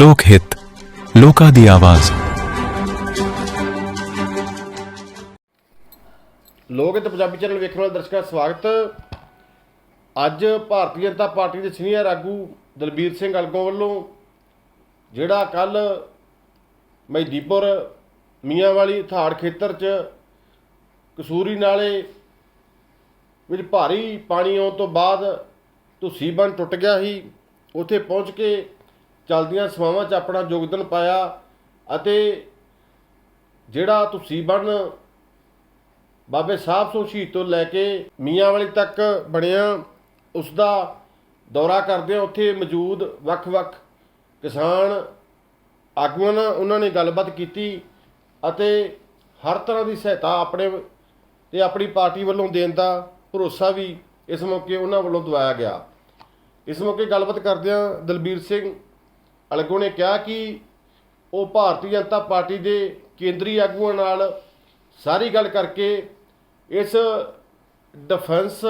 ਲੋਕ ਹਿੱਤ, ਲੋਕਾਂ ਦੀ ਆਵਾਜ਼। ਲੋਕ ਹਿੱਤ ਪੰਜਾਬੀ ਚੈਨਲ ਵੇਖਣ ਵਾਲੇ ਦਰਸ਼ਕਾਂ ਦਾ ਸਵਾਗਤ। ਅੱਜ ਭਾਰਤੀ ਜਨਤਾ ਪਾਰਟੀ ਦੇ ਸੀਨੀਅਰ ਆਗੂ ਦਲਬੀਰ ਸਿੰਘ ਅਲਗੋਂ ਵੱਲੋਂ, ਜਿਹੜਾ ਕੱਲ ਮਹਿਦੀਪੁਰ ਮੀਆਂਵਾਲੀ ਥਾੜ ਖੇਤਰ 'ਚ ਕਸੂਰੀ ਨਾਲੇ ਵਿੱਚ ਭਾਰੀ ਪਾਣੀ ਆਉਣ ਤੋਂ ਬਾਅਦ ਧੁੱਸੀ ਬੰਨ ਟੁੱਟ ਗਿਆ ਸੀ, ਉੱਥੇ ਪਹੁੰਚ ਕੇ ਚਲਦੀਆਂ ਸੇਵਾਵਾਂ 'ਚ ਆਪਣਾ ਯੋਗਦਾਨ ਪਾਇਆ ਅਤੇ ਜਿਹੜਾ ਤੁਸੀਂ ਬਣ ਬਾਬੇ ਸਾਹਿਬ ਤੋਂ ਸ਼ਹੀਦ ਤੋਂ ਲੈ ਕੇ ਮੀਆਂਵਾਲੀ ਤੱਕ ਬਣਿਆ ਉਸ ਦਾ ਦੌਰਾ ਕਰਦੇ ਆ ਉੱਥੇ ਮੌਜੂਦ ਵੱਖ-ਵੱਖ ਕਿਸਾਨ, ਆਗੂਆਂ ਨਾਲ ਉਹਨਾਂ ਨੇ ਗੱਲਬਾਤ ਕੀਤੀ ਅਤੇ ਹਰ ਤਰ੍ਹਾਂ ਦੀ ਸਹਾਇਤਾ ਆਪਣੇ ਤੇ ਆਪਣੀ ਪਾਰਟੀ ਵੱਲੋਂ ਦੇਣ ਦਾ ਭਰੋਸਾ ਵੀ ਇਸ ਮੌਕੇ ਉਹਨਾਂ ਵੱਲੋਂ ਦਵਾਇਆ ਗਿਆ। ਇਸ ਮੌਕੇ ਗੱਲਬਾਤ ਕਰਦਿਆਂ ਦਲਬੀਰ ਸਿੰਘ ਅਲਗੋ ਨੇ ਕਿਹਾ ਕਿ ਉਹ ਭਾਰਤੀ ਜਨਤਾ ਪਾਰਟੀ ਦੇ ਕੇਂਦਰੀ ਆਗੂਆਂ ਨਾਲ ਸਾਰੀ ਗੱਲ ਕਰਕੇ ਇਸ ਡਿਫੈਂਸ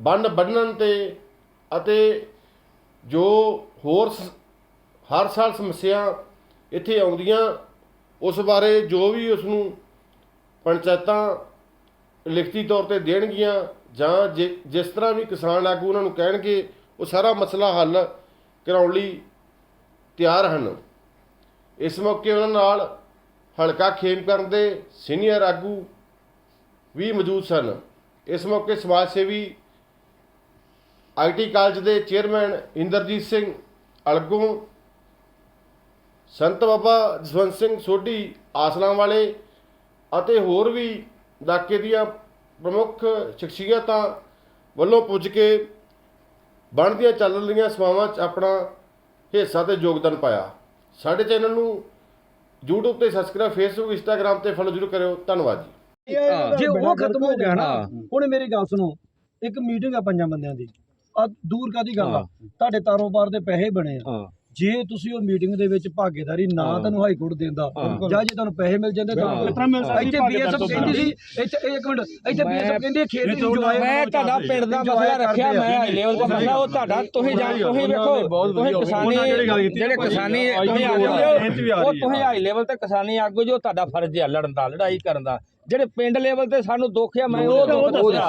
ਬੰਨ ਬੰਨਣ ਤੇ ਅਤੇ ਜੋ ਹੋਰ ਸ- ਹਰ ਸਾਲ ਸਮੱਸਿਆ ਇੱਥੇ ਆਉਂਦੀਆਂ, ਉਸ ਬਾਰੇ ਜੋ ਵੀ ਉਸ ਨੂੰ ਪੰਚਾਇਤਾਂ ਲਿਖਤੀ ਤੌਰ ਤੇ ਦੇਣਗੀਆਂ ਜਾਂ ਜੇ- ਜਿਸ ਤਰ੍ਹਾਂ ਵੀ ਕਿਸਾਨ ਆਗੂ ਉਹਨਾਂ ਨੂੰ ਕਹਿਣਗੇ, ਉਹ ਸਾਰਾ ਮਸਲਾ ਹੱਲ ਕਰਾਉਣ ਲਈ ਤਿਆਰ ਹਨ। ਇਸ ਮੌਕੇ ਉਹਨਾਂ ਨਾਲ ਹਲਕਾ ਖੇਮਕਰਨ ਦੇ ਸੀਨੀਅਰ ਆਗੂ ਵੀ ਮੌਜੂਦ ਸਨ। ਇਸ ਮੌਕੇ ਸਮਾਜ ਸੇਵੀ ਆਈਟੀ ਕਾਲਜ ਦੇ ਚੇਅਰਮੈਨ ਇੰਦਰਜੀਤ ਸਿੰਘ, ਅਲਗੋਂ ਸੰਤ ਬਾਬਾ ਜਸਵੰਤ ਸਿੰਘ ਸੋਢੀ, ਆਸਲਾਂ ਵਾਲੇ ਅਤੇ ਹੋਰ ਵੀ ਇਲਾਕੇ ਦੀਆਂ ਪ੍ਰਮੁੱਖ ਸ਼ਖਸੀਅਤਾਂ ਵੱਲੋਂ ਪੁੱਜ ਕੇ ਬਣਦੀਆਂ ਚੱਲ ਰਹੀਆਂ ਸੇਵਾਵਾਂ 'ਚ ਆਪਣਾ ਹਿੱਸਾ ਤੇ ਯੋਗਦਾਨ ਪਾਇਆ। ਸਾਡੇ ਚੈਨਲ ਨੂੰ YouTube ਤੇ ਸਬਸਕ੍ਰਾਈਬ Facebook Instagram ਤੇ ਫੋਲੋ ਜ਼ਰੂਰ ਕਰਿਓ। ਧੰਨਵਾਦ ਜੀ। ਜੇ ਉਹ ਖਤਮ ਹੋ ਗਿਆ ਨਾ। ਹੁਣ ਮੇਰੀ ਗੱਲ ਸੁਣੋ ਇੱਕ ਮੀਟਿੰਗ ਆ ਪੰਜਾਂ ਬੰਦਿਆਂ ਦੀ। ਆ ਦੂਰ ਕਾਦੀ ਗੱਲ ਆ? ਤੁਹਾਡੇ ਕਾਰੋਬਾਰ ਦੇ ਪੈਸੇ ਬਣੇ ਆ। ਜੇ ਤੁਸੀਂ ਉਹ ਮੀਟਿੰਗ ਦੇ ਵਿੱਚ ਭਾਗੀਦਾਰੀ ਨਾ। ਤੁਹਾਨੂੰ ਹਾਈ ਕੋਰਟ ਦਿੰਦਾ। ਜਾਂ ਜੇ ਤੁਹਾਨੂੰ ਪੈਸੇ ਮਿਲ ਜਾਂਦੇ। ਤਾਂ ਇੱਥੇ ਬੀਐਸਐਫ ਕਹਿੰਦੀ ਸੀ ਇੱਥੇ ਇੱਕ ਮਿੰਟ ਇੱਥੇ ਬੀਐਸਐਫ ਕਹਿੰਦੀ ਹੈ ਖੇਤ ਤਾਂ enjoy ਮੈਂ ਤੁਹਾਡਾ ਪਿੰਡ ਦਾ ਮਸਲਾ ਰੱਖਿਆ। ਮੈਂ ਹਾਈ ਲੈਵਲ ਦਾ ਮਸਲਾ ਉਹ ਤੁਹਾਡਾ ਤੁਸੀਂ ਜਾਣ ਤੁਸੀਂ ਵੇਖੋ ਤੁਸੀਂ ਕਿਸਾਨੀ ਜਿਹੜੇ ਕਿਸਾਨੀ ਤੁਸੀਂ ਆਗੂ ਹੋ ਉਹ ਤੁਸੀਂ ਹਾਈ ਲੈਵਲ ਤੇ ਕਿਸਾਨੀ ਆਗੂ ਜੋ ਤੁਹਾਡਾ ਫਰਜ਼ ਹੈ ਲੜਨ ਦਾ ਲੜਾਈ ਕਰਨ ਦਾ ਜਿਹੜੇ ਪਿੰਡ ਲੈਵਲ ਤੇ ਸਾਨੂੰ ਦੁੱਖ ਆ ਮੈਂ ਉਹ ਦੁੱਖ ਦੱਸਿਆ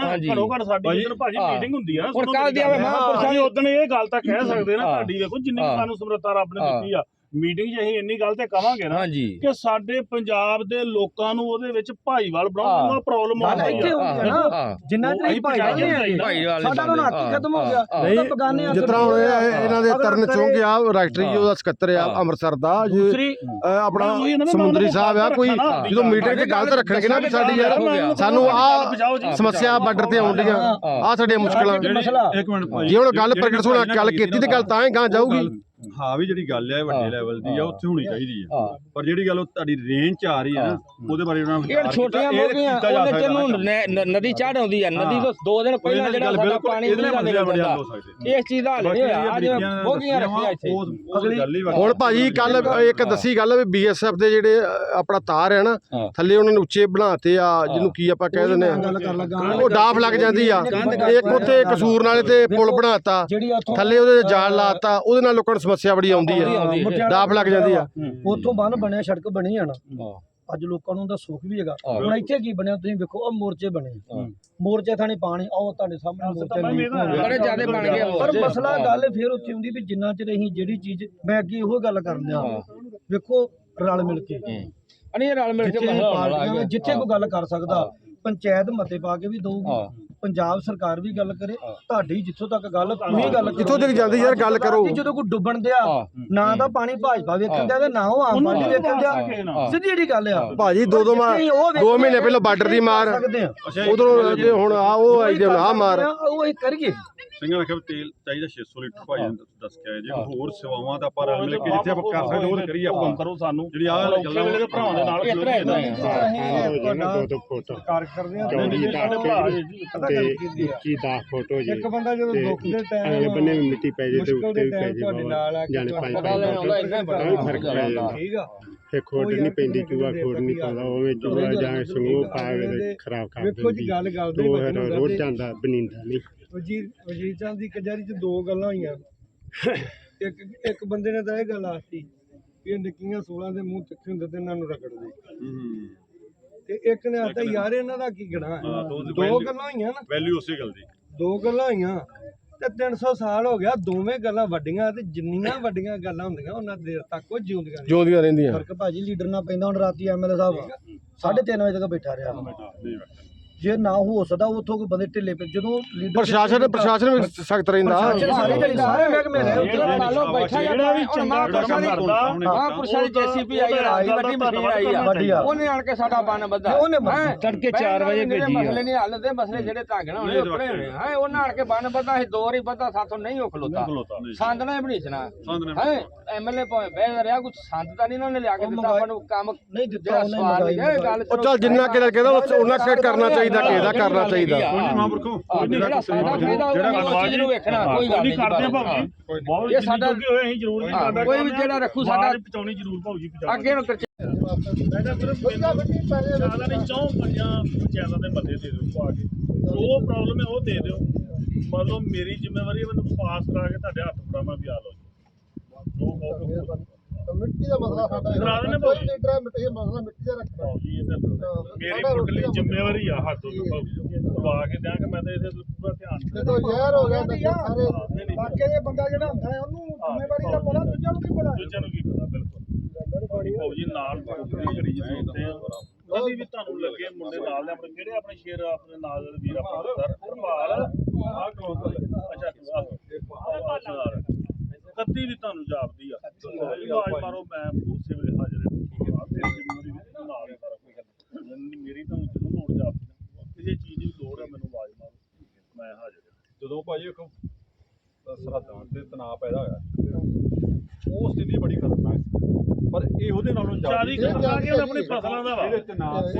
ਹਾਂਜੀ ਘਰੋ ਘਰ ਸਾਡੀ ਜਦੋਂ ਭਾਜੀ ਹਾਂ। ਮੀਟਿੰਗ ਹੁੰਦੀ ਆ ਹੁਣ ਕੱਲ੍ਹ ਦੀ ਆਵੇ ਮਹਾਂਪੁਰਸ਼ਾਂ ਦੀ- ਉਦੋਂ ਇਹ ਗੱਲ ਤਾਂ ਕਹਿ ਸਕਦੇ ਨਾ। ਤੁਹਾਡੀ ਵੇਖੋ ਜਿੰਨੀ। ਸਾਨੂੰ ਸਮਰੱਥਾ ਰੱਬ ਨੇ। ਦਿੱਤੀ ਆ ਮੀਟਿੰਗ 'ਚ ਅਸੀਂ ਇੰਨੀ ਗੱਲ ਤੇ ਕਵਾਂਗੇ ਨਾ ਹਾਂਜੀ। ਕਿ ਸਾਡੇ ਪੰਜਾਬ ਦੇ ਲੋਕਾਂ ਨੂੰ ਉਹਦੇ ਵਿੱਚ ਭਾਈਵਾਲ। ਬਣਾਉਣ ਨੂੰ ਪ੍ਰੋਬਲਮ ਆ ਰਹੀ ਇੱਥੇ ਆ। ਹੋ ਗਿਆ ਨਾ। ਹਾਂ। ਜਿੰਨਾ ਚਿਰ ਅਸੀਂ ਭਾਈ ਪੰਜਾਬੀ ਨਹੀਂ ਹੈਗੇ ਭਾਈਵਾਲ ਨਹੀਂ ਸਾਡਾ ਹੁਣ ਹੱਕ ਹੀ। ਹਾਂ, ਖਤਮ ਹੋ ਗਿਆ। ਹਾਂ। ਉਹ ਤਾਂ ਬਗਾਨੇ ਜਿਸ ਤਰ੍ਹਾਂ ਹੁਣ ਇਹ- ਇਹਨਾਂ ਦੇ ਤਰਨ ਚੁੰਗ ਆ ਰਾਸ਼ਟਰੀ ਹਾਂ। ਉਹਦਾ ਸਕੱਤਰ ਆ ਹਾਂ। ਅੰਮ੍ਰਿਤਸਰ ਦਾ ਜੋ ਆਪਣਾ ਸਮੁੰਦਰੀ ਸਾਹਿਬ ਆ ਨੂੰ ਕੋਈ ਜਦੋਂ। ਮੀਟਿੰਗ 'ਚ ਗੱਲ ਰੱਖਣਗੇ ਨਾ ਵੀ ਸਾਡੀ ਯਾਰ ਸਾਨੂੰ ਆ ਸਮੱਸਿਆ ਬਾਰਡਰ ਤੇ ਆਉਂਦੀਆਂ ਆ ਸਾਡੀਆਂ ਮੁਸ਼ਕਲਾਂ। ਜਿਹੜੀ- ਮਸਲਾ। ਇੱਕ ਮਿੰਟ ਭਾਈ। ਜੇ ਹੁਣ ਗੱਲ ਪ੍ਰਗਟ ਸੋਣਾ ਗੱਲ ਕੀਤੀ ਤੇ ਗੱਲ ਤਾਂ ਹੀ ਗਾਂ ਜਾਊਗੀ। ਹਾਂ ਵੀ ਜਿਹੜੀ ਗੱਲ ਹੈ। ਵੱਡੇ ਲੈਵਲ ਦੀ ਆ ਉੱਥੇ ਹੋਣੀ ਚਾਹੀਦੀ ਆ। ਹਾਂ। ਪਰ ਜਿਹੜੀ ਗੱਲ ਉਹ ਤੁਹਾਡੀ ਰੇਂਜ ਚ ਆ ਰਹੀ ਹੈ ਨਾ ਉਹਦੇ ਬਾਰੇ ਉਹਨਾਂ ਇਹ ਛੋਟੀਆਂ ਮੋਟੀਆਂ ਉਹਨੇ ਚ ਨੂੰ ਨ- ਨ- ਨਦੀ ਚੜ ਆਉਂਦੀ ਆ ਨਦੀ ਤੋਂ ਦੋ ਦਿਨ ਪਹਿਲਾਂ ਜਿਹੜਾ ਸਾਡਾ ਪਾਣੀ ਇਹਦੇ ਨਹੀਂ ਨਾਲ ਇਸ ਚੀਜ਼ ਦਾ ਹੱਲ ਨਹੀਂ ਹੋਇਆ ਅੱਜ ਬੋਗੀਆਂ ਰੱਖੀਆਂ ਇੱਥੇ। ਅਗਲੀ ਗੱਲ ਹੀ ਵੱਖਰੀ ਹੁਣ ਭਾਜੀ ਕੱਲ ਇੱਕ ਦੱਸੀ ਗੱਲ ਵੀ ਬੀਐਸਐਫ ਦੇ ਜਿਹੜੇ ਅ, ਆਪਣਾ ਤਾਰ ਹੈ ਨਾ ਹਾਂ। ਥੱਲੇ ਉਹਨਾਂ ਨੇ ਉੱਚੇ ਬਣਾਤੇ ਆ ਜਿਹਨੂੰ ਕੀ ਆਪਾਂ ਕਹਿ ਦਿੰਦੇ ਆ। ਉਹ ਡਾਫ ਲੱਗ ਜਾਂਦੀ ਆ। ਇੱਕ ਉੱਥੇ ਕਸੂਰ ਨਾਲੇ ਤੇ ਪੁਲ ਬਣਾਤਾ ਜਿਹੜੀ ਉੱਥੋਂ ਥੱਲੇ ਉਹਦੇ ਜਾਲ ਲਾਤਾ ਉਹਦੇ ਨਾਲ ਲੋਕਾਂ ਨੂੰ ਸਮੱਸਿਆ ਬੜੀ ਆਉਂਦੀ ਹੈ। ਡਾਫ ਲੱਗ ਜਾਂਦੀ ਆ ਉੱਥੋਂ ਬੰਨ ਬਣਿਆ ਸੜਕ ਬਣੀ ਆ ਨਾ ਹਾਂ। ਅੱਜ ਲੋਕਾਂ ਨੂੰ ਦਾ ਸੁੱਖ ਵੀ ਹੈਗਾ। ਹੁਣ ਇੱਥੇ ਕੀ ਬਣਿਆ ਤੁਸੀਂ ਵੇਖੋ ਉਹ ਮੋਰਚੇ ਬਣੇ। ਮੋਰਚੇ ਥਾਣੀ ਪਾਣੀ ਆਓ ਤੁਹਾਡੇ ਸਾਹਮਣੇ ਮੋਰਚੇ ਬਣੇ ਬੜੇ ਜ਼ਿਆਦੇ ਬਣ ਗਏ ਪਰ। ਮਸਲਾ ਗੱਲ ਫੇਰ ਉੱਥੇ ਹੁੰਦੀ ਵੀ ਜਿੰਨਾ ਚਿਰ ਅਸੀਂ ਜਿਹੜੀ ਚੀਜ਼ ਮੈਂ ਅੱਗੇ ਇਹੋ ਗੱਲ ਕਰਨ ਦਿਆਂ। ਵੇਖੋ ਰਲ ਮਿਲ ਕੇ ਅਣੀ ਰਲ ਮਿਲ ਕੇ ਜਿੱਥੇ ਕੋਈ ਗੱਲ ਕਰ ਸਕਦਾ। ਪੰਚਾਇਤ ਮਤੇ ਪਾ ਕੇ ਵੀ ਦਊਗੀ ਹਾਂ। ਪੰਜਾਬ ਸਰਕਾਰ ਵੀ ਗੱਲ ਕਰੇ। ਤੁਹਾਡੀ ਜਿੱਥੋਂ ਤੱਕ ਗੱਲ ਤੁਸੀਂ ਗੱਲ। ਜਿੱਥੋਂ ਤੱਕ ਜਾਂਦੀ ਯਾਰ ਗੱਲ ਕਰੋ ਕਿ ਜਦੋਂ ਕੋਈ ਡੁੱਬਣ ਦਿਆ। ਨਾ ਤਾਂ ਪਾਣੀ ਭਾਜਪਾ ਵੇਖਣ ਦਿਆ ਤੇ ਨਾ ਉਹ ਆਮ ਪਾਰਟੀ ਵੇਖਣ ਦਿਆ। ਸਿੱਧੀ ਜਿਹੜੀ ਗੱਲ ਆ ਭਾਜੀ ਦੋ ਦੋ ਮਾਰ ਦੋ ਮਹੀਨੇ ਪਹਿਲਾਂ ਬਾਰਡਰ ਦੀ ਮਾਰ ਆ ਉਧਰੋਂ ਤੇ ਹੁਣ ਆ ਉਹ ਆਈ ਆ ਮਾਰ ਉਹ ਅਸੀਂ ਕਰੀਏ ਸਿੰਘਾਂ ਨੇ ਕਿਹਾ ਵੀ ਤੇਲ ਚਾਹੀਦਾ 600 ਲੀਟਰ ਭਾਈ ਨੇ ਦੱਸ ਕੇ ਆਏ ਜੇ ਹੋਰ ਸੇਵਾਵਾਂ ਤਾਂ ਆਪਾਂ ਰਲ ਮਿਲ ਕੇ ਜਿੱਥੇ ਆਪਾਂ ਕਰ ਸਕਦੇ ਉਹ ਤਾਂ ਕਰੀਏ ਆਪਾਂ ਕਰੋ ਸਾਨੂੰ ਜਿਹੜੀ ਆਹ ਔਖੇ ਵੇਲੇ ਦੇ ਭਰਾਵਾਂ ਦੇ ਨਾਲ ਇਸ ਤਰ੍ਹਾਂ ਇਦਾਂ ਹੀ ਦੋ ਫੋਟੋ ਕਾਰ ਕਰਦੇ ਆ ਤੇ ਗੱਲ ਕੀ ਆ। ਉੱਚੀ ਦਾ ਫੋਟੋ ਜੀ। ਇੱਕ ਬੰਦਾ ਜਦੋਂ ਤੇ ਦੁੱਖ ਦੇ ਅਗਲੇ ਟਾਈਮ ਬੰਨੇ ਵੀ ਮਿੱਟੀ ਪੈ ਜੇ ਤੇ ਮੁਸ਼ਕਲ ਉੱਤੇ ਦੇ ਵੀ ਪੈ ਟਾਈਮ ਜੇ ਤੁਹਾਡੇ ਨਾਲ ਆ ਕੇ ਜਾਣੇ ਪੰਜ ਪਤਾ ਲੈਣ ਆਉਂਦਾ ਇੰਨਾ ਹੀ ਤਾਂ ਵੀ ਫ਼ਰਕ ਪੈ ਬੜਾ ਜਾਂਦਾ। ਠੀਕ ਆ। ਤੇ ਖੋਡ ਉਹ ਨਹੀਂ ਯਾਰ ਪੈਂਦੀ ਕਿੰਨੇ ਚੂਹਾ ਕਿੰਨੇ ਖੋਡ ਨਹੀਂ ਦੇ ਪਾਉਂਦਾ ਯਾਰ। ਉਵੇਂ ਚੂਹਾ ਨਹੀਂ ਜਾਂ ਯਾਰ, ਸਮੂਹ ਗੱਲ ਪਾ ਕੇ ਤੇ ਦੇ- ਖਰਾਬ ਕਰ ਵੇਖੋ ਜੀ ਦਿੰਦੀ। ਗੱਲ ਗੱਲ ਦੇ ਉਹ ਵਜਨ ਫਿਰ ਹੁੰਦਾ ਰੁੜ ਤੇ ਜਾਂਦਾ ਬਨਿੰਦਾ ਨਹੀਂ। ਵਜ਼ੀਰ ਵਜ਼ੀਰ ਚੰਦ ਦੀ ਕਚਹਿਰੀ 'ਚ ਦੋ ਗੱਲਾਂ ਹੋਈਆਂ। ਇੱਕ ਇੱਕ ਬੰਦੇ ਨੇ ਤਾਂ ਇਹ ਗੱਲ ਆਖੀ ਵੀ ਇਹ ਨਿੱਕੀਆਂ ਸੂਲਾਂ ਦੇ ਮੂੰਹ ਤਿੱਖੇ ਹੁੰਦੇ ਤੇ ਇਹਨਾਂ ਨੂੰ ਰਗੜਦੇ। ਤੇ ਇੱਕ ਨੇ ਆਖਿਆ ਯਾਰ ਇਹਨਾਂ ਦਾ ਕੀ ਗਣਾ ਹਾਂ, ਹੈ ਦੋ ਦੀ ਗੱਲਾਂ ਹੋਈਆਂ ਨਾ। ਵੈਲਿਊ ਉਸੇ ਗੱਲ ਦੀ। ਦੋ ਗੱਲਾਂ ਹੋਈਆਂ ਤੇ 300 ਸਾਲ ਹੋ ਗਿਆ ਦੋਵੇਂ ਗੱਲਾਂ ਵੱਡੀਆਂ ਤੇ ਜਿੰਨੀਆਂ ਵੱਡੀਆਂ ਗੱਲਾਂ ਹੁੰਦੀਆਂ ਉਹਨਾਂ ਦੇਰ ਤੱਕ ਉਹ ਜਿਉਂਦੀਆਂ ਨੇ ਜਿਉਂਦੀਆਂ ਰਹਿੰਦੀਆਂ। ਫ਼ਰਕ ਭਾਜੀ ਲੀਡਰ ਨਾਲ ਪੈਂਦਾ ਹੁਣ ਰਾਤੀ ਐਮਐਲਏ ਸਾਹਿਬ। 3:30 ਵਜੇ ਤੱਕ ਬੈਠਾ ਰਿਹਾ। ਨਹੀਂ ਬੈਠਾ। ਜੇ ਨਾ ਹੋ ਸਕਦਾ ਉੱਥੋਂ ਕੋਈ ਬੰਦੇ ਢਿੱਲੇ ਪੈ ਜਦੋਂ ਲੀਡਰ ਪ੍ਰਸ਼ਾਸਨ ਪ੍ਰਸ਼ਾਸਨ ਵੀ ਸਖਤ ਰਹਿੰਦਾ। ਸਾਰੇ ਢਿੱਲੇ ਸਾਰੇ ਮਹਿਕਮੇ ਨੇ ਲਓ ਬੈਠਾ ਜਿਹੜਾ ਵੀ ਚੰਗਾ ਕੰਮ ਕਰਦਾ ਮਹਾਂਪੁਰਸ਼ਾਂ ਦੀ ਜੀਸੀਪੀ ਆਈ ਰਾਜ ਦੀ ਵੱਡੀ ਮਸ਼ੀਨ ਆਈ ਆ। ਉਹਨੇ ਆਣ ਕੇ ਸਾਡਾ ਬੰਨ ਬੱਧਾ। ਉਹਨੇ ਬੰਨ੍ਹ- ਹੈਂ? ਤੜਕੇ ਪਹਿਲਾਂ ਚਾਰ ਵਜੇ ਜਿਹੜੇ ਭੇਜੀ ਆ। ਮਸਲੇ ਨਹੀਂ ਹੱਲ ਦੇ ਮਸਲੇ ਜਿਹੜੇ ਧਾਗਣਾ ਹੋਣੇ ਉੱਪਰੇ ਹੋਣੇ। ਹੈ? ਉਹਨਾਂ ਆਣ ਕੇ ਬੰਨ ਬੱਧਾ ਸੀ ਦੋ ਵਾਰੀ ਬੱਧਾ ਸਾਥੋਂ ਨਹੀਂ ਖਲੋਤਾ। ਸੰਦ ਨੇ ਹੈ? ਐਮਐਲਏ ਭਾਵੇਂ ਬਹਿ ਰਿਹਾ ਕੁਝ ਸੰਦ ਤਾਂ ਨਹੀਂ ਉਹਨਾਂ ਨੇ ਲਿਆ ਕੇ ਦਿੱਤਾ ਆਪਾਂ ਨੂੰ ਕੰਮ ਨਹੀਂ ਦਿੱਤਾ ਉਹਨੇ ਸਵਾਲ ਹੈ ਗੱਲ ਉਹ ਚੱਲ ਜਿੰਨਾ ਕਿਹਦਾ ਕਹਿੰਦਾ ਉਹਨਾਂ ਕੁ ਕਰਨਾ ਚਾਹੀਦਾ ਦਾ ਕਰਨਾ ਚਾਹੀਦਾ। ਮਹਾਂਪੁਰਖੋ ਜਿਹੜਾ ਸਾਡਾ ਫਾਇਦਾ ਉਹ ਚੀਜ਼ ਨੂੰ ਵੇਖਣਾ ਕੋਈ ਗੱਲ ਨਹੀਂ ਕਰਦੇ ਜੀ, ਭਾਜੀ ਬਹੁਤ ਇਹ ਇਹ ਸਾਡਾ- ਸਾਡਾ ਹੋਏ ਅਸੀਂ ਜ਼ਰੂਰ ਨਹੀਂ ਕਰਦਾ ਕੋਈ ਵੀ ਜਿਹੜਾ ਰੱਖੂ ਸਾਡਾ- ਪਹੁੰਚਾਉਣੀ ਜ਼ਰੂਰ ਭਾਜੀ ਪਹੁੰਚਾਉਣੀ ਅੱਗੇ ਨੂੰ ਕਰ ਇਹਦਾ ਸਿਰਫ ਮੈਨੂੰ ਜ਼ਿਆਦਾ ਨਹੀਂ ਚੌਂ ਪੰਜਾਂ ਪੰਚਾਇਤਾਂ ਦੇ ਮੱਥੇ ਦੇ ਦਿਓ ਪਾ ਕੇ। ਜੋ ਪ੍ਰੋਬਲਮ ਹੈ ਉਹ ਦੇ ਦਿਓ। ਮਤਲਬ ਮੇਰੀ ਜ਼ਿੰਮੇਵਾਰੀ ਹੈ ਮੈਨੂੰ ਪਾਸ ਕਰਾ ਕੇ ਤੁਹਾਡੇ ਹੱਥ ਫੜਾਵਾਂ ਵੀ ਆ ਲਓ। ਜੋ ਮਿੱਟੀ ਦਾ ਮਸਲਾ ਸਾਡਾ ਕਰਾ ਦਿੰਦੇ ਭਾਈ। ਕੋਈ ਲੀਡਰ ਹੈ ਮਿੱਟੀ ਇਹ ਮਸਲਾ ਮਿੱਟੀ ਦਾ ਰੱਖਦਾ। ਜੀ ਇਹ ਤਾਂ ਮੇਰੀ ਮੁੱਢਲੀ ਜ਼ਿੰਮੇਵਾਰੀ ਆ ਹੱਥ ਤੋਂ ਦਵਾ ਕੇ ਦਿਆਂ ਕਿ ਮੈਂ ਤਾਂ ਇਹਦੇ ਤੇ ਪੂਰਾ ਧਿਆਨ ਦੇ ਜਦੋਂ ਜ਼ਹਿਰ ਹੋ ਗਿਆ ਤਾਂ ਸਾਰੇ ਬਾਕੀ ਦੇ ਬੰਦਾ ਜਿਹੜਾ ਹੁੰਦਾ ਹੈ ਉਹਨੂੰ ਜ਼ਿੰਮੇਵਾਰੀ ਦਾ ਪਤਾ ਦੂਜਿਆਂ ਨੂੰ ਕੀ ਪਤਾ ਦੂਜਿਆਂ ਨੂੰ ਕੀ ਪਤਾ ਬਿਲਕੁਲ। ਫੌਜੀ ਨਾਲ ਫੌਜੀ ਘੜੀ ਜਿੱਥੇ ਹੁੰਦੇ ਆ ਕਦੀ ਵੀ ਤੁਹਾਨੂੰ ਲੱਗੇ ਮੁੰਡੇ ਨਾਲ ਦੇ ਆਪਣੇ ਜਿਹੜੇ ਆਪਣੇ ਸ਼ੇਰ ਆਪਣੇ ਨਾਲ ਦੇ ਵੀਰ ਆਪਾਂ ਸਰ ਧਰਮਾਲ ਆ ਕੋਲ ਅੱਛਾ ਤੂੰ ਆ ਇਹ ਪਹਾੜ ਨਾਲ 31 ਵੀ ਤੁਹਾਨੂੰ ਜਾਪਦੀ ਆ। ਆਵਾਜ਼ ਮਾਰੋ ਮੈਂ ਉਸੇ ਵੇਲੇ ਹਾਜ਼ਰ ਹਾਂ। ਮੇਰੀ। ਤੁਹਾਨੂੰ ਜਦੋਂ ਲੋੜ ਜਾਪਦੀ ਕਿਸੇ ਚੀਜ਼ ਦੀ ਲੋੜ ਹੈ ਮੈਨੂੰ ਜਦੋਂ ਭਾਜੀ ਇੱਕ ਸਰਹੱਦਾਂ ਤੇ ਤਣਾਅ ਪੈਦਾ ਹੋਇਆ ਉਹ ਸਥਿਤੀ ਬੜੀ ਖਤਰਨਾਕ ਪਰ ਇਹ ਉਹਦੇ ਨਾਲੋਂ ਜ਼ਿਆਦਾ ਖਤਰਨਾਕ ਹੈ ਆਪਣੀ ਫਸਲਾਂ ਦਾ ਵਾ।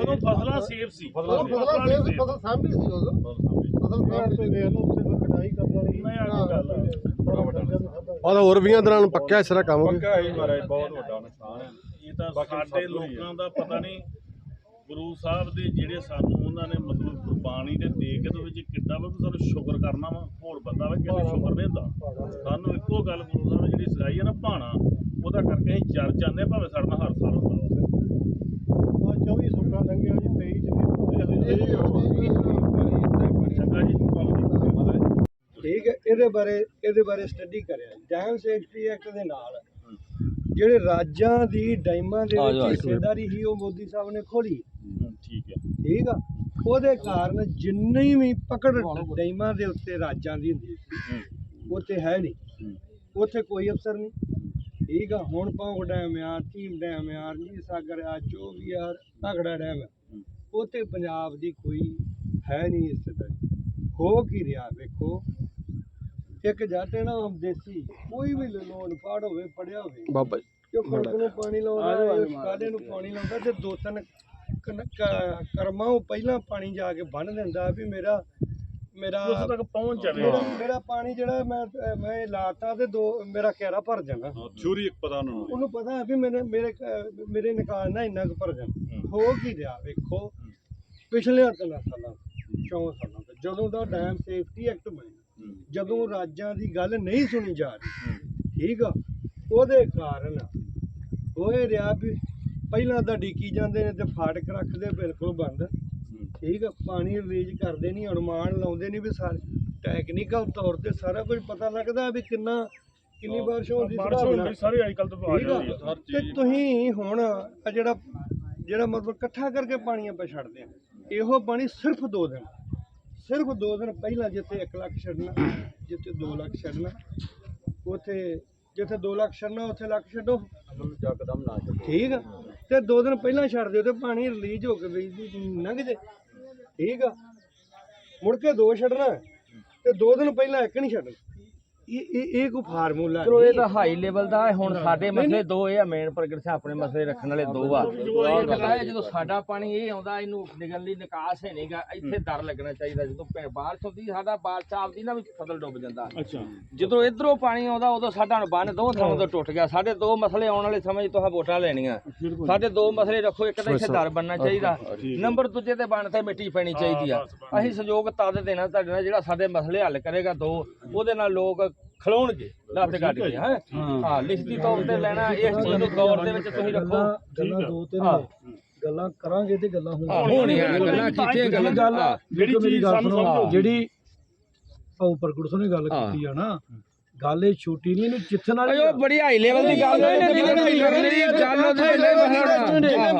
ਉਦੋਂ ਫਸਲਾਂ ਸੇਫ ਸੀ। ਫਸਲਾਂ ਸੇਫ ਫਸਲ ਸਾਂਭੀ ਸੀ ਉਦੋਂ। ਫਸਲ ਸਾਂਭੀ। ਫਸਲ ਸਾਂਭੀ ਤੇ ਵੇਖ ਕਟਾਈ ਕਰਨ ਨਹੀਂ ਆ। ਤਾਂ ਹੋਰ ਵੀਆਂ ਦਿਨਾਂ ਨੂੰ ਪੱਕਿਆ ਇਸ ਤਰ੍ਹਾਂ ਕੰਮ ਪੱਕਾ ਹੀ ਮਹਾਰਾਜ ਬਹੁਤ ਵੱਡਾ ਨੁਕਸਾਨ ਹੈ ਇਹ ਤਾਂ ਸਾਡੇ ਲੋਕਾਂ ਦਾ ਪਤਾ ਨਹੀਂ ਗੁਰੂ ਸਾਹਿਬ ਦੇ ਜਿਹੜੇ ਸਾਨੂੰ ਉਹਨਾਂ ਨੇ ਮਤਲਬ ਗੁਰਬਾਣੀ ਦੇ ਦੇ ਕੇ ਤੇ ਵਿੱਚ ਕਿੱਡਾ ਵਾ ਸਾਨੂੰ ਸ਼ੁਕਰ ਕਰਨਾ ਵਾ ਹੋਰ ਬੰਦਾ ਵਾ ਕਿਤੇ ਸ਼ੁਕਰ ਨਹੀਂ ਹੁੰਦਾ। ਸਾਨੂੰ ਇੱਕੋ ਗੱਲ ਗੁਰੂ ਸਾਹਿਬ ਨੇ ਜਿਹੜੀ ਸਿਖਾਈ ਹੈ ਨਾ ਭਾਣਾ ਉਹਦਾ ਕਰਕੇ ਅਸੀਂ ਜਰ ਜਾਂਦੇ ਭਾਵੇਂ ਸਾਡੇ ਨਾਲ ਹਰ ਸਾਲ ਹੁੰਦਾ ਵਾ ਆ 24 ਸੁੱਕਾ ਲੰਘਿਆ ਜੀ 23 ਚੰਗਾ ਜੀ ਠੀਕ ਹੈ ਇਹਦੇ ਬਾਰੇ ਇਹਦੇ ਬਾਰੇ ਸਟੱਡੀ ਕਰਿਆ। ਡੈਮ ਸੇਫਟੀ ਐਕਟ ਦੇ ਨਾਲ ਜਿਹੜੇ ਰਾਜਾਂ ਦੀ ਡੈਮਾਂ ਦੇ ਵਿੱਚ। ਹਿੱਸੇਦਾਰੀ ਹੀ ਉਹ ਮੋਦੀ ਸਾਹਿਬ ਨੇ ਖੋਲੀ। ਠੀਕ ਹੈ। ਠੀਕ ਆ? ਉਹਦੇ ਕਾਰਨ ਜਿੰਨੀ ਵੀ ਪਕੜ ਡੈਮਾਂ ਦੇ ਉੱਤੇ ਰਾਜਾਂ ਦੀ ਹੁੰਦੀ ਸੀ ਉੱਥੇ ਹੈ ਨਹੀਂ। ਉੱਥੇ ਕੋਈ ਅਫਸਰ ਨਹੀਂ। ਠੀਕ ਆ? ਹੁਣ ਪੌਂਗ ਡੈਮ ਆ ਟੀਮ ਡੈਮ ਆ ਰਣਜੀਤ ਸਾਗਰ ਆ ਜੋ ਵੀ ਆ ਤਗੜਾ ਡੈਮ ਆ। ਉੱਥੇ ਪੰਜਾਬ ਦੀ ਕੋਈ ਹੈ ਨਹੀਂ ਹਿੱਸੇਦਾਰੀ ਹੋ ਕੀ ਰਿਹਾ ਵੇਖੋ ਇੱਕ ਜੱਟ ਹੈ ਨਾ ਦੇਸੀ। ਕੋਈ ਵੀ ਲੋਨ ਫਾੜ ਹੋਵੇ ਪੜਿਆ ਹੋਵੇ। ਬਾਬਾ ਜੀ ਜੋ ਕਣਕ ਨੂੰ ਪਾਣੀ ਲਾਉਂਦਾ ਹੈ ਕਾਲੇ ਨੂੰ ਪਾਣੀ ਲਾਉਂਦਾ ਤੇ ਦੋ ਤਿੰਨ ਕਰਮਾਂ ਉਹ ਪਹਿਲਾਂ ਪਾਣੀ ਜਾ ਕੇ ਬੰਨ ਦਿੰਦਾ ਵੀ ਮੇਰਾ ਮੇਰਾ ਉਸ ਤੱਕ ਪਹੁੰਚ ਜਾਵੇ। ਮੇਰਾ ਪਾਣੀ ਜਿਹੜਾ ਮੈਂ ਮੈਂ ਲਾਤਾ ਤੇ ਦੋ ਮੇਰਾ ਕਿਹੜਾ ਭਰ ਜਾਣਾ। ਥਿਊਰੀ ਇੱਕ ਪਤਾ ਉਹਨਾਂ ਨੂੰ ਉਹਨੂੰ ਪਤਾ ਹੈ ਵੀ ਮੇਰੇ ਮੇਰੇ ਮੇਰੇ ਨਿਕਾਲ ਨਾਲ ਇੰਨਾ ਕੁ ਭਰ ਜਾਣਾ। ਹੋ। ਕੀ ਰਿਹਾ ਵੇਖੋ। ਪਿਛਲੇ ਤਿੰਨ ਸਾਲਾਂ ਚੌਂ ਸਾਲਾਂ ਤੋਂ ਜਦੋਂ ਦਾ ਡੈਮ ਸੇਫਟੀ ਐਕਟ ਬਣਿਆ ਜਦੋਂ ਰਾਜਾਂ ਦੀ ਗੱਲ ਨਹੀਂ ਸੁਣੀ ਜਾ ਰਹੀ ਠੀਕ ਆ? ਉਹਦੇ ਕਾਰਨ ਹੋਏ ਰਿਹਾ ਵੀ ਪਹਿਲਾਂ ਤਾਂ ਡੀਕੀ ਜਾਂਦੇ ਨੇ ਤੇ ਫਾਟਕ ਰੱਖਦੇ ਬਿਲਕੁਲ ਬੰਦ। ਠੀਕ ਆ? ਪਾਣੀ ਰਿਲੀਜ਼ ਕਰਦੇ ਨਹੀਂ ਅਨੁਮਾਨ ਲਾਉਂਦੇ ਨਹੀਂ ਵੀ ਸਾਰੇ। ਟੈਕਨੀਕਲ ਤੌਰ ਤੇ ਸਾਰਾ ਕੁਝ ਪਤਾ ਲੱਗਦਾ ਵੀ ਕਿੰਨਾ ਕਿੰਨੀ ਬਾਰਿਸ਼ ਹੋਣ ਦੀ ਬਾਰਿਸ਼ ਸੰਭਾਵਨਾ। ਹੋਣੀ ਸਾਰੇ ਅੱਜ ਕੱਲ ਤੋਂ ਆ? ਰਹੀ ਹੈ ਤੇ ਤੁਸੀਂ ਹੁਣ ਜਿਹੜਾ ਜਿਹੜਾ ਮਤਲਬ ਇਕੱਠਾ ਕਰਕੇ ਪਾਣੀ ਆਪਾਂ ਛੱਡਦੇ ਆ। ਇਹੋ ਪਾਣੀ ਸਿਰਫ 2 ਦਿਨ। ਸਿਰਫ 2 ਦਿਨ ਪਹਿਲਾਂ ਜਿੱਥੇ 1 ਲੱਖ ਛੱਡਣਾ ਜਿੱਥੇ 2 ਲੱਖ ਛੱਡਣਾ ਉੱਥੇ ਜਿੱਥੇ 2 ਲੱਖ ਛੱਡਣਾ ਉੱਥੇ ਲੱਖ ਛੱਡੋ। ਜੱਕਦਮ ਨਾ ਠੀਕ ਆ? ਤੇ 2 ਦਿਨ ਪਹਿਲਾਂ ਛੱਡ ਦਿਓ ਤੇ ਪਾਣੀ ਰਿਲੀਜ਼ ਹੋ ਕੇ ਵੀ ਲੰਘ ਜੇ। ਠੀਕ ਆ? ਮੁੜ ਕੇ ਦੋ ਛੱਡਣਾ ਤੇ 2 ਦਿਨ ਪਹਿਲਾਂ ਇੱਕ ਨਹੀਂ ਛੱਡਣਾ। ਇਹ ਇਹ ਇਹ ਕੋਈ ਫਾਰਮੂਲਾ ਚਲੋ ਇਹ ਤਾਂ ਹਾਈ ਲੈਵਲ ਦਾ ਹੈ। ਹੁਣ ਸਾਡੇ ਮਸਲੇ ਦੋ ਇਹ ਆ ਮੇਨ ਪ੍ਰਗਟ ਸਿੰਘ ਆਪਣੇ ਮਸਲੇ ਰੱਖਣ ਵਾਲੇ ਦੋ ਆ। ਤਾਂ ਜਦੋਂ ਸਾਡਾ ਪਾਣੀ ਇਹ ਆਉਂਦਾ ਇਹਨੂੰ ਨਿਕਲਣ ਲਈ ਨਿਕਾਸ ਹੈ ਨਹੀਂਗਾ ਇੱਥੇ ਦਰ ਲੱਗਣਾ ਚਾਹੀਦਾ ਜਦੋਂ ਬਾਰਿਸ਼ ਹੁੰਦੀ ਸਾਡਾ ਬਾਰਿਸ਼ ਆਪਦੀ ਨਾ ਵੀ ਫਸਲ ਡੁੱਬ ਜਾਂਦਾ। ਅੱਛਾ। ਜਦੋਂ ਇਧਰੋਂ ਪਾਣੀ ਆਉਂਦਾ ਉਦੋਂ ਸਾਡਾ ਨੂੰ ਬੰਨ ਦੋ ਥਾਂ ਤੋਂ ਟੁੱਟ ਗਿਆ। ਸਾਡੇ ਦੋ ਮਸਲੇ ਆਉਣ ਵਾਲੇ ਸਮੇਂ 'ਚ ਤੁਸੀਂ ਵੋਟਾਂ ਲੈਣੀਆਂ। ਸਾਡੇ ਦੋ ਮਸਲੇ ਰੱਖੋ ਇੱਕ ਤਾਂ ਇੱਥੇ ਦਰ ਬਣਨਾ ਚਾਹੀਦਾ। ਨੰਬਰ ਦੂਜੇ ਤੇ ਬਣ ਤੇ ਮਿੱਟੀ ਪੈਣੀ ਚਾਹੀਦੀ ਆ। ਅਸੀਂ ਸਹਿਯੋਗ ਤਦ ਦੇਣਾ ਤੁਹਾਡੇ ਨਾਲ ਜਿਹੜਾ ਸਾਡੇ ਮਸਲੇ ਹੱਲ ਕਰੇਗਾ ਦੋ। ਉਹਦੇ ਨਾਲ ਲੋਕ ਖਲੋਣਗੇ ਲੱਤ ਕੱਢ ਕੇ ਹੈ? ਹਾਂ। ਲਿਖਤੀ ਤੌਰ ਤੇ ਲੈਣਾ ਇਸ ਚੀਜ਼ ਨੂੰ ਦੌਰ ਦੇ ਵਿੱਚ ਤੁਸੀਂ ਰੱਖੋ। ਗੱਲਾਂ ਦੋ ਤਿੰਨ ਹਾਂ। ਗੱਲਾਂ ਕਰਾਂਗੇ ਤੇ ਗੱਲਾਂ ਹਾਂ, ਹੋਣੀਆਂ ਗੱਲਾਂ ਕੀਤੀਆਂ ਗੱਲਾਂ। ਗੱਲ ਹਾਂ। ਜਿਹੜੀ ਮੇਰੀ ਗੱਲ ਸਾਨੂੰ ਸੁਣੋ ਸਮਝੋ। ਜਿਹੜੀ ਉਹ ਪ੍ਰਗਟ ਸਿੰਘ ਨੇ ਗੱਲ ਹਾਂ। ਕੀਤੀ ਆ ਨਾ ਗੱਲ ਇਹ ਛੋਟੀ ਨਹੀਂ ਇਹਨੂੰ ਓਏ ਉਹ ਬੜੀ ਹਾਈ ਲੈਵਲ ਦੀ ਗੱਲ ਹੈ ਗੱਲ ਉਹਦੇ ਵਿੱਚ ਨਹੀਂ